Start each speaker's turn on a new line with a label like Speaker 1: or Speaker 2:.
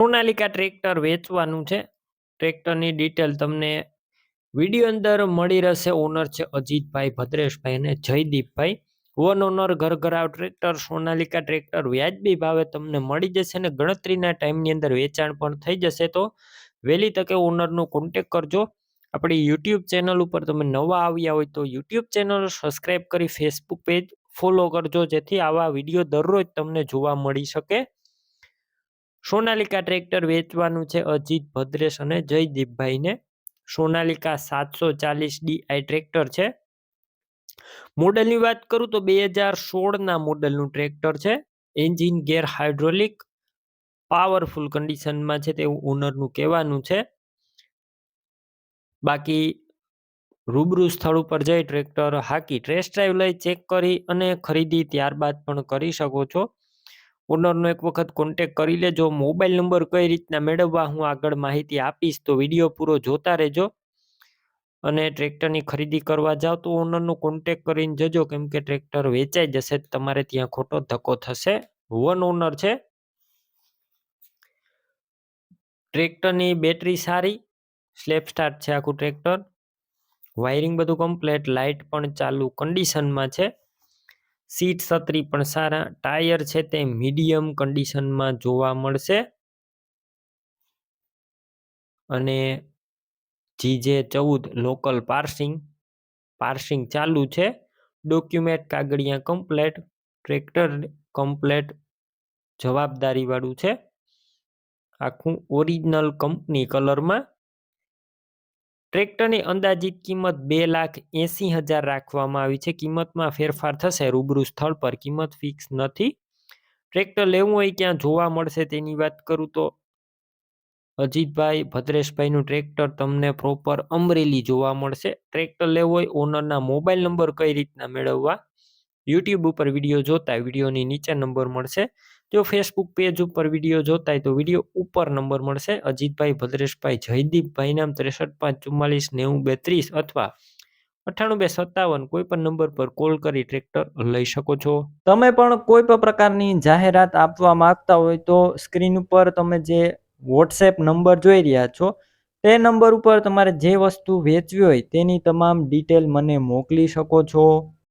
Speaker 1: Sonalika tractor વેચવાનું છે. ટ્રેક્ટરની ડિટેલ તમને વીડિયો અંદર મળી રહેશે. ઓનર છે અજીતભાઈ ભદ્રેશભાઈ અને જયદીપભાઈ. વન ઓનર ઘર ઘરાવ ટ્રેક્ટર, સોનાલિકા ટ્રેક્ટર વ્યાજબી ભાવે તમને મળી જશે અને ગણતરીના ટાઈમની અંદર વેચાણ પણ થઈ જશે. તો વહેલી તકે ઓનરનો કોન્ટેક કરજો. આપણી યુટ્યુબ ચેનલ ઉપર તમે નવા આવ્યા હોય તો યુટ્યુબ ચેનલ સબસ્ક્રાઈબ કરી ફેસબુક પેજ ફોલો કરજો, જેથી આવા વીડિયો દરરોજ તમને જોવા મળી શકે. સોનાલિકા ટ્રેક્ટર વેચવાનું છે અજીત ભદ્રેશ અને જયદીપભાઈને. સોનાલિકા સાતસો ચાલીસ ડીઆઈ ટ્રેક્ટર છે. મોડલની વાત કરું તો બે હજાર સોળના મોડલનું ટ્રેક્ટર છે. એન્જિન ગેર હાઇડ્રોલિક, પાવરફુલ કન્ડિશનમાં છે તેવું ઓનરનું કહેવાનું છે. બાકી રૂબરૂ સ્થળ ઉપર જઈ ટ્રેક્ટર હાકી ટ્રેસ ડ્રાઈવ લઈ ચેક કરી અને ખરીદી ત્યારબાદ પણ કરી શકો છો. ઓનરનો એક વખત કોન્ટેક કરી લેજો. મોબાઈલ નંબર કઈ રીતના મેળવવા હું આગળ માહિતી આપીશ, તો વીડિયો પૂરો જોતા રહેજો. અને ટ્રેક્ટરની ખરીદી કરવા જાઓ તો ઓનરનો કોન્ટેક કરીને જજો. કેમ કે ટ્રેક્ટર વેચાઈ જશે તમારે ત્યાં ખોટો ધક્કો થશે. વન ઓનર છે. ટ્રેક્ટરની બેટરી સારી સ્લેપ સ્ટાર્ટ છે આખું ટ્રેક્ટર. વાયરિંગ બધું કમ્પ્લેટ લાઇટ પણ ચાલુ કન્ડિશનમાં છે. સીટ છત્રી પણ સારા, ટાયર છે તે મીડિયમ કન્ડિશનમાં જોવા મળશે. અને જીજે ચૌદ, લોકલ પાર્સિંગ પાર્સિંગ ચાલુ છે. ડોક્યુમેન્ટ કાગળિયા કમ્પ્લેટ, ટ્રેક્ટર કમ્પ્લેટ જવાબદારીવાળું છે. આખું ઓરિજિનલ કંપની કલરમાં ટ્રેક્ટરની અંદાજિત કિંમત બે લાખ એંસી હજાર રાખવામાં આવી છે. કિંમતમાં ફેરફાર થશે, રૂબરૂ સ્થળ પર કિંમત ફિક્સ નથી. ટ્રેક્ટર લેવું હોય ક્યાં જોવા મળશે તેની વાત કરું તો અજીતભાઈ ભદ્રેશભાઈનું ટ્રેક્ટર તમને પ્રોપર અમરેલી જોવા મળશે. ટ્રેક્ટર લેવું હોય ઓનરના મોબાઈલ નંબર કઈ રીતના મેળવવા? યુટ્યુબ ઉપર વીડિયો જોતા વિડીયોની નીચે નંબર મળશે. જો ફેસબુક પેજ ઉપર વીડિયો જોતા હોય, તો વીડિયો ઉપર નંબર મળશે. અજીતભાઈ, ભદ્રેશભાઈ, જયદીપભાઈ નામ ત્રેસઠ પાંચ ચુમ્માલીસ નેવું બેત્રીસ અથવા અઠ્ઠાણું બે સત્તાવન કોઈ પણ નંબર પર કોલ કરી ટ્રેક્ટર લઈ શકો છો.
Speaker 2: તમે પણ કોઈ પણ પ્રકારની જાહેરાત આપવા માંગતા હોય તો સ્ક્રીન ઉપર તમે જે વોટ્સએપ નંબર જોઈ રહ્યા છો, તે નંબર ઉપર તમારે જે વસ્તુ વેચવી હોય તેની તમામ ડિટેલ મને મોકલી શકો છો.